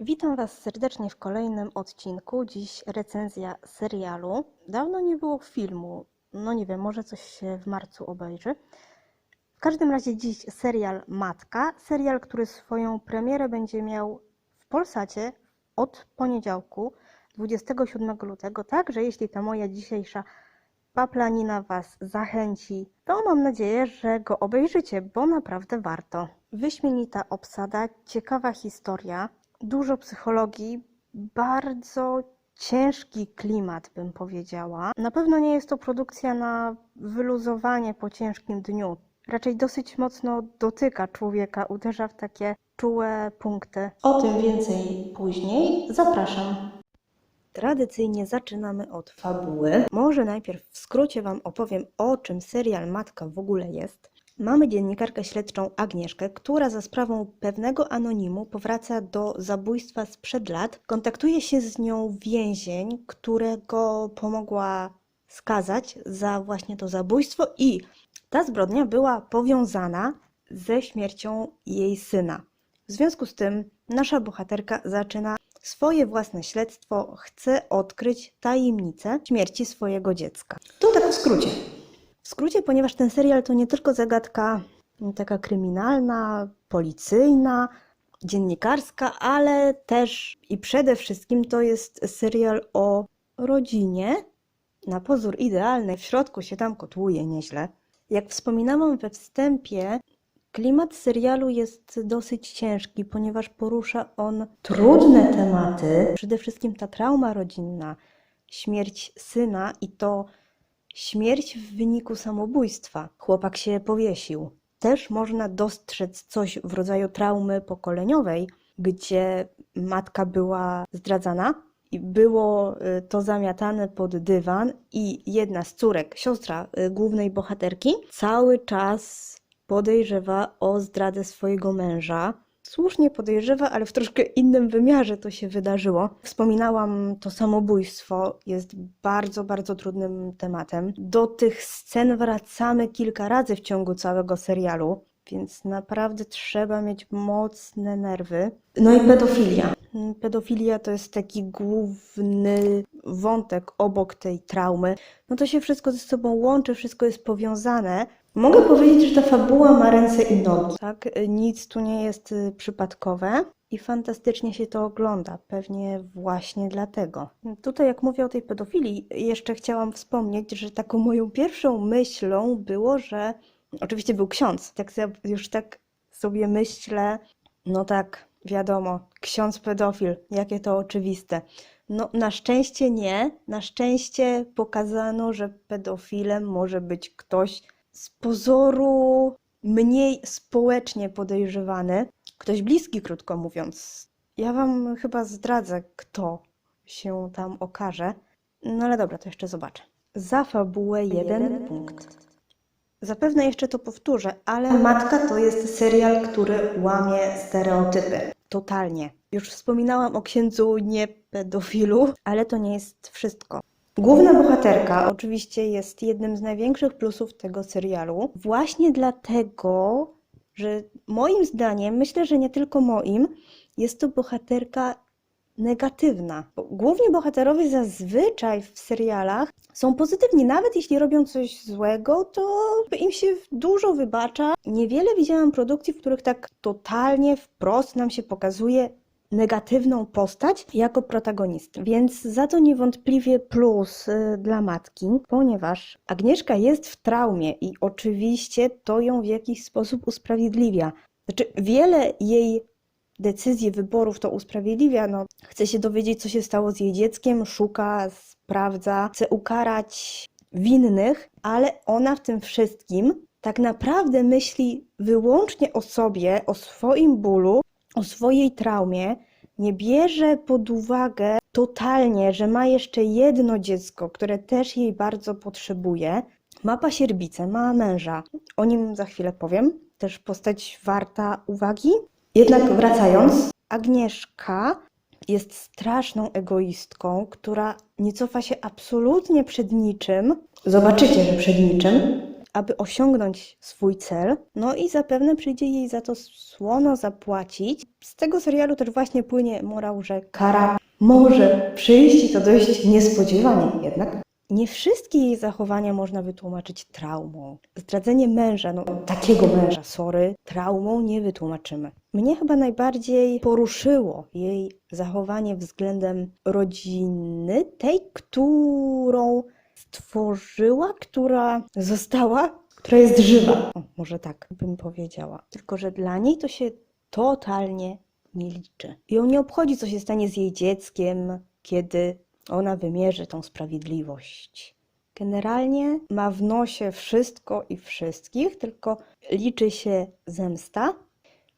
Witam Was serdecznie w kolejnym odcinku. Dziś recenzja serialu. Dawno nie było filmu. No nie wiem, może coś się w marcu obejrzy. W każdym razie dziś serial Matka. Serial, który swoją premierę będzie miał w Polsacie od poniedziałku 27 lutego. Także jeśli ta moja dzisiejsza paplanina Was zachęci, to mam nadzieję, że go obejrzycie, bo naprawdę warto. Wyśmienita obsada, ciekawa historia, dużo psychologii, bardzo ciężki klimat, bym powiedziała. Na pewno nie jest to produkcja na wyluzowanie po ciężkim dniu. Raczej dosyć mocno dotyka człowieka, uderza w takie czułe punkty. O tym więcej później. Zapraszam. Tradycyjnie zaczynamy od fabuły. Może najpierw w skrócie Wam opowiem, o czym serial Matka w ogóle jest. Mamy dziennikarkę śledczą Agnieszkę, która za sprawą pewnego anonimu powraca do zabójstwa sprzed lat. Kontaktuje się z nią więzień, którego pomogła skazać za właśnie to zabójstwo i ta zbrodnia była powiązana ze śmiercią jej syna. W związku z tym nasza bohaterka zaczyna swoje własne śledztwo, chce odkryć tajemnicę śmierci swojego dziecka. To tak w skrócie. W skrócie, ponieważ ten serial to nie tylko zagadka taka kryminalna, policyjna, dziennikarska, ale też i przede wszystkim to jest serial o rodzinie, na pozór idealnej, w środku się tam kotłuje nieźle. Jak wspominałam we wstępie, klimat serialu jest dosyć ciężki, ponieważ porusza on trudne tematy. Przede wszystkim ta trauma rodzinna, śmierć syna i to śmierć w wyniku samobójstwa. Chłopak się powiesił. Też można dostrzec coś w rodzaju traumy pokoleniowej, gdzie matka była zdradzana i było y, to zamiatane pod dywan i jedna z córek, siostra y, głównej bohaterki, cały czas podejrzewa o zdradę swojego męża. Słusznie podejrzewa, ale w troszkę innym wymiarze to się wydarzyło. Wspominałam, to samobójstwo jest bardzo, bardzo trudnym tematem. Do tych scen wracamy kilka razy w ciągu całego serialu, więc naprawdę trzeba mieć mocne nerwy. No i pedofilia. Pedofilia to jest taki główny wątek obok tej traumy. No to się wszystko ze sobą łączy, wszystko jest powiązane. Mogę powiedzieć, że ta fabuła ma ręce i nogi. Tak, nic tu nie jest y, przypadkowe i fantastycznie się to ogląda. Pewnie właśnie dlatego. Tutaj, jak mówię o tej pedofilii, jeszcze chciałam wspomnieć, że taką moją pierwszą myślą było, że oczywiście był ksiądz. Tak już tak sobie myślę, no tak, wiadomo, ksiądz pedofil, jakie to oczywiste. No, na szczęście nie. Na szczęście pokazano, że pedofilem może być ktoś z pozoru mniej społecznie podejrzewany, ktoś bliski, krótko mówiąc. Ja wam chyba zdradzę, kto się tam okaże. No ale dobra, to jeszcze zobaczę. Za fabułę jeden, punkt. Zapewne jeszcze to powtórzę, ale Matka to jest serial, który łamie stereotypy. Totalnie. Już wspominałam o księdzu nie pedofilu, ale to nie jest wszystko. Główna bohaterka oczywiście jest jednym z największych plusów tego serialu, właśnie dlatego, że moim zdaniem, myślę, że nie tylko moim, jest to bohaterka negatywna. Główni bohaterowie zazwyczaj w serialach są pozytywni, nawet jeśli robią coś złego, to im się dużo wybacza. Niewiele widziałam produkcji, w których tak totalnie wprost nam się pokazuje negatywną postać jako protagonistę. Więc za to niewątpliwie plus y, dla matki, ponieważ Agnieszka jest w traumie i oczywiście to ją w jakiś sposób usprawiedliwia. Znaczy, wiele jej decyzji, wyborów to usprawiedliwia. No, chce się dowiedzieć, co się stało z jej dzieckiem, szuka, sprawdza, chce ukarać winnych, ale ona w tym wszystkim tak naprawdę myśli wyłącznie o sobie, o swoim bólu, o swojej traumie, nie bierze pod uwagę totalnie, że ma jeszcze jedno dziecko, które też jej bardzo potrzebuje. Ma pasierbicę, ma męża. O nim za chwilę powiem. Też postać warta uwagi. Jednak wracając, Agnieszka jest straszną egoistką, która nie cofa się absolutnie przed niczym. Zobaczycie, że przed niczym, aby osiągnąć swój cel, no i zapewne przyjdzie jej za to słono zapłacić. Z tego serialu też właśnie płynie morał, że kara może przyjść i to dość niespodziewanie jednak. Nie wszystkie jej zachowania można wytłumaczyć traumą. Zdradzenie męża, no takiego męża, sorry, traumą nie wytłumaczymy. Mnie chyba najbardziej poruszyło jej zachowanie względem rodziny, tej, którą stworzyła, która została, która jest żywa. O, może tak bym powiedziała. Tylko, że dla niej to się totalnie nie liczy. Ją nie obchodzi, co się stanie z jej dzieckiem, kiedy ona wymierzy tą sprawiedliwość. Generalnie ma w nosie wszystko i wszystkich, tylko liczy się zemsta.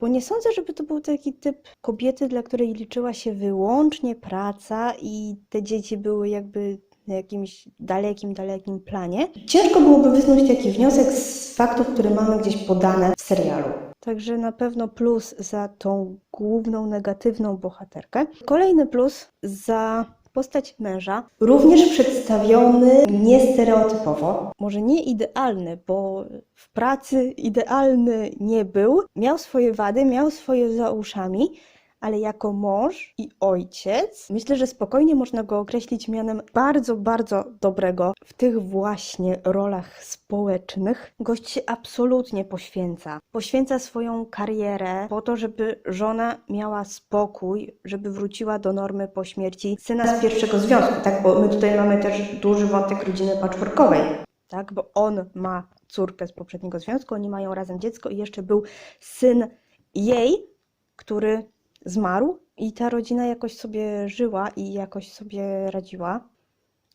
Bo nie sądzę, żeby to był taki typ kobiety, dla której liczyła się wyłącznie praca i te dzieci były jakby na jakimś dalekim, dalekim planie. Ciężko byłoby wysnuć taki wniosek z faktów, które mamy gdzieś podane w serialu. Także na pewno plus za tą główną negatywną bohaterkę. Kolejny plus za postać męża, również przedstawiony niestereotypowo. Może nie idealny, bo w pracy idealny nie był. Miał swoje wady, miał swoje za uszami, ale jako mąż i ojciec, myślę, że spokojnie można go określić mianem bardzo, bardzo dobrego w tych właśnie rolach społecznych. Gość się absolutnie poświęca. Poświęca swoją karierę po to, żeby żona miała spokój, żeby wróciła do normy po śmierci syna z pierwszego związku, tak? Bo my tutaj mamy też duży wątek rodziny patchworkowej. Tak, bo on ma córkę z poprzedniego związku, oni mają razem dziecko i jeszcze był syn jej, który zmarł i ta rodzina jakoś sobie żyła i jakoś sobie radziła.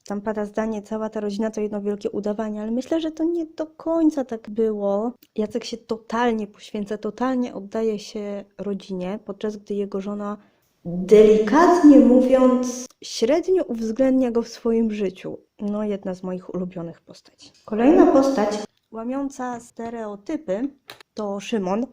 Tam pada zdanie, cała ta rodzina to jedno wielkie udawanie, ale myślę, że to nie do końca tak było. Jacek się totalnie poświęca, totalnie oddaje się rodzinie, podczas gdy jego żona, delikatnie mówiąc, średnio uwzględnia go w swoim życiu. No, jedna z moich ulubionych postaci. Kolejna postać łamiąca stereotypy to Szymon,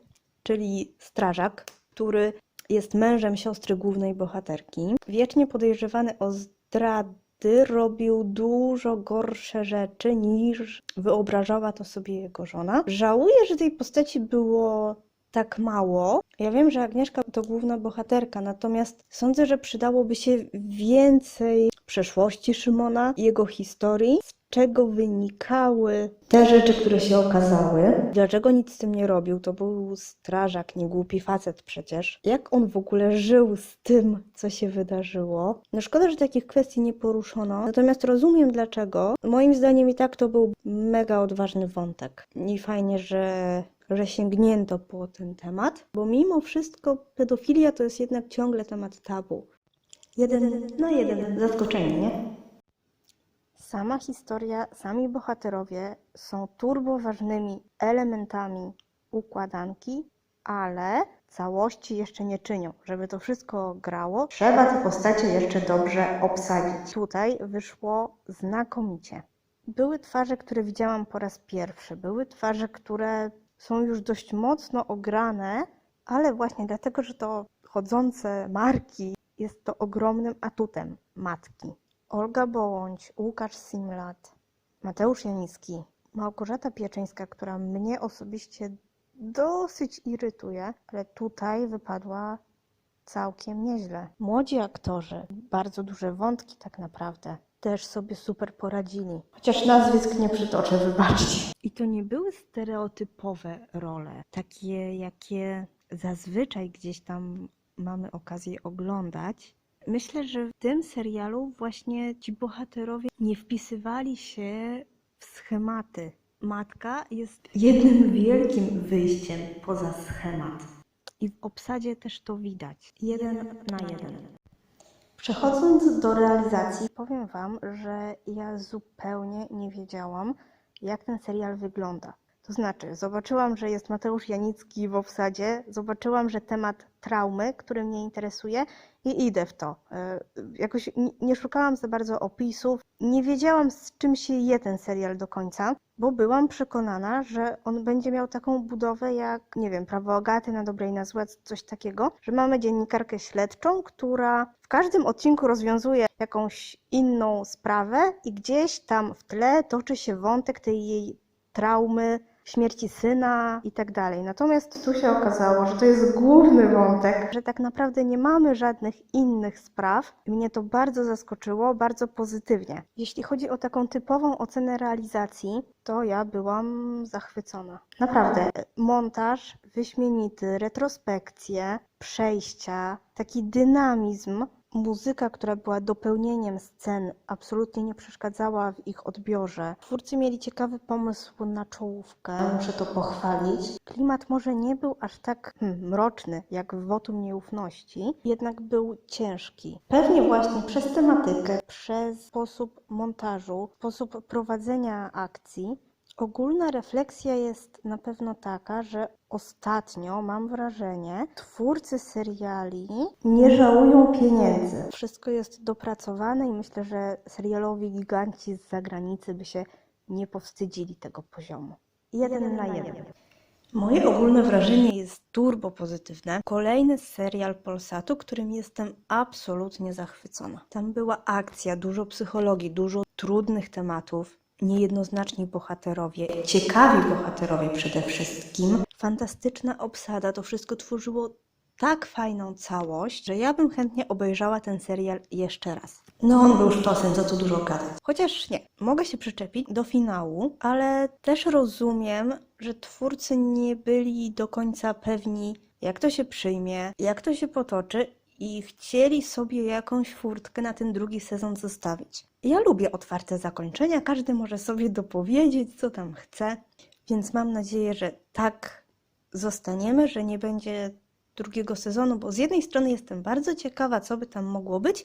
czyli strażak, który jest mężem siostry głównej bohaterki. Wiecznie podejrzewany o zdrady, robił dużo gorsze rzeczy niż wyobrażała to sobie jego żona. Żałuję, że tej postaci było tak mało. Ja wiem, że Agnieszka to główna bohaterka, natomiast sądzę, że przydałoby się więcej przeszłości Szymona, jego historii, czego wynikały te rzeczy, które się okazały. Dlaczego nic z tym nie robił? To był strażak, nie głupi facet przecież. Jak on w ogóle żył z tym, co się wydarzyło? No szkoda, że takich kwestii nie poruszono. Natomiast rozumiem dlaczego. Moim zdaniem i tak to był mega odważny wątek. I fajnie, że że sięgnięto po ten temat, bo mimo wszystko pedofilia to jest jednak ciągle temat tabu. Jeden na jeden zaskoczenie, nie? Sama historia, sami bohaterowie są turbo ważnymi elementami układanki, ale całości jeszcze nie czynią. Żeby to wszystko grało, trzeba te postacie jeszcze dobrze obsadzić. Tutaj wyszło znakomicie. Były twarze, które widziałam po raz pierwszy. Były twarze, które są już dość mocno ograne, ale właśnie dlatego, że to chodzące marki jest to ogromnym atutem matki. Olga Bołądź, Łukasz Simlat, Mateusz Janicki, Małgorzata Pieczyńska, która mnie osobiście dosyć irytuje, ale tutaj wypadła całkiem nieźle. Młodzi aktorzy, bardzo duże wątki tak naprawdę, też sobie super poradzili. Chociaż nazwisk nie przytoczę, wybaczcie. I to nie były stereotypowe role, takie jakie zazwyczaj gdzieś tam mamy okazję oglądać. Myślę, że w tym serialu właśnie ci bohaterowie nie wpisywali się w schematy. Matka jest jednym wielkim wyjściem poza schemat. I w obsadzie też to widać. Jeden na jeden. Przechodząc do realizacji, powiem Wam, że ja zupełnie nie wiedziałam, jak ten serial wygląda. To znaczy, zobaczyłam, że jest Mateusz Janicki w obsadzie, zobaczyłam, że temat traumy, który mnie interesuje i idę w to. E, Jakoś nie szukałam za bardzo opisów, nie wiedziałam z czym się je ten serial do końca, bo byłam przekonana, że on będzie miał taką budowę jak, nie wiem, Prawo Agaty na dobre i na złe, coś takiego, że mamy dziennikarkę śledczą, która w każdym odcinku rozwiązuje jakąś inną sprawę i gdzieś tam w tle toczy się wątek tej jej traumy, śmierci syna i tak dalej. Natomiast tu się okazało, że to jest główny wątek, że tak naprawdę nie mamy żadnych innych spraw. Mnie to bardzo zaskoczyło, bardzo pozytywnie. Jeśli chodzi o taką typową ocenę realizacji, to ja byłam zachwycona. Naprawdę. Montaż wyśmienity, retrospekcje, przejścia, taki dynamizm. Muzyka, która była dopełnieniem scen, absolutnie nie przeszkadzała w ich odbiorze. Twórcy mieli ciekawy pomysł na czołówkę, muszę to pochwalić. Klimat może nie był aż tak hmm, mroczny jak w Wotum Nieufności, jednak był ciężki. Pewnie właśnie przez tematykę, przez sposób montażu, sposób prowadzenia akcji, Ogólna refleksja jest na pewno taka, że ostatnio mam wrażenie, twórcy seriali nie żałują pieniędzy. Wszystko jest dopracowane i myślę, że serialowi giganci z zagranicy by się nie powstydzili tego poziomu. Jeden, na jeden. Moje ogólne wrażenie jest turbo pozytywne. Kolejny serial Polsatu, którym jestem absolutnie zachwycona. Tam była akcja, dużo psychologii, dużo trudnych tematów, niejednoznaczni bohaterowie, ciekawi bohaterowie przede wszystkim. Fantastyczna obsada, to wszystko tworzyło tak fajną całość, że ja bym chętnie obejrzała ten serial jeszcze raz. No on był sztosem, co tu dużo gadać. Chociaż nie, mogę się przyczepić do finału, ale też rozumiem, że twórcy nie byli do końca pewni, jak to się przyjmie, jak to się potoczy i chcieli sobie jakąś furtkę na ten drugi sezon zostawić. Ja lubię otwarte zakończenia, każdy może sobie dopowiedzieć, co tam chce, więc mam nadzieję, że tak zostaniemy, że nie będzie drugiego sezonu, bo z jednej strony jestem bardzo ciekawa, co by tam mogło być,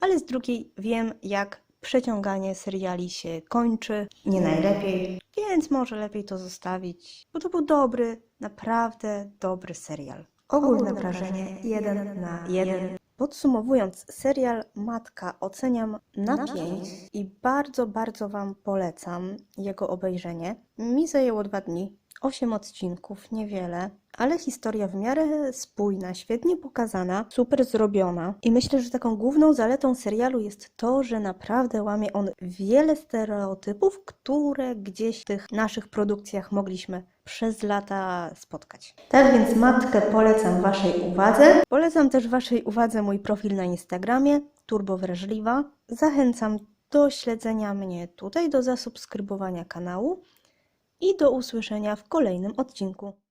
ale z drugiej wiem, jak przeciąganie seriali się kończy, nie najlepiej, więc może lepiej to zostawić, bo to był dobry, naprawdę dobry serial. Ogólne wrażenie 1 na 1. Podsumowując, serial Matka oceniam na 5 i bardzo, bardzo Wam polecam jego obejrzenie. Mi zajęło dwa dni, 8 odcinków, niewiele, ale historia w miarę spójna, świetnie pokazana, super zrobiona. I myślę, że taką główną zaletą serialu jest to, że naprawdę łamie on wiele stereotypów, które gdzieś w tych naszych produkcjach mogliśmy przez lata spotkać. Tak więc matkę polecam Waszej uwadze. Polecam też Waszej uwadze mój profil na Instagramie, Turbo Wrażliwa. Zachęcam do śledzenia mnie tutaj, do zasubskrybowania kanału i do usłyszenia w kolejnym odcinku.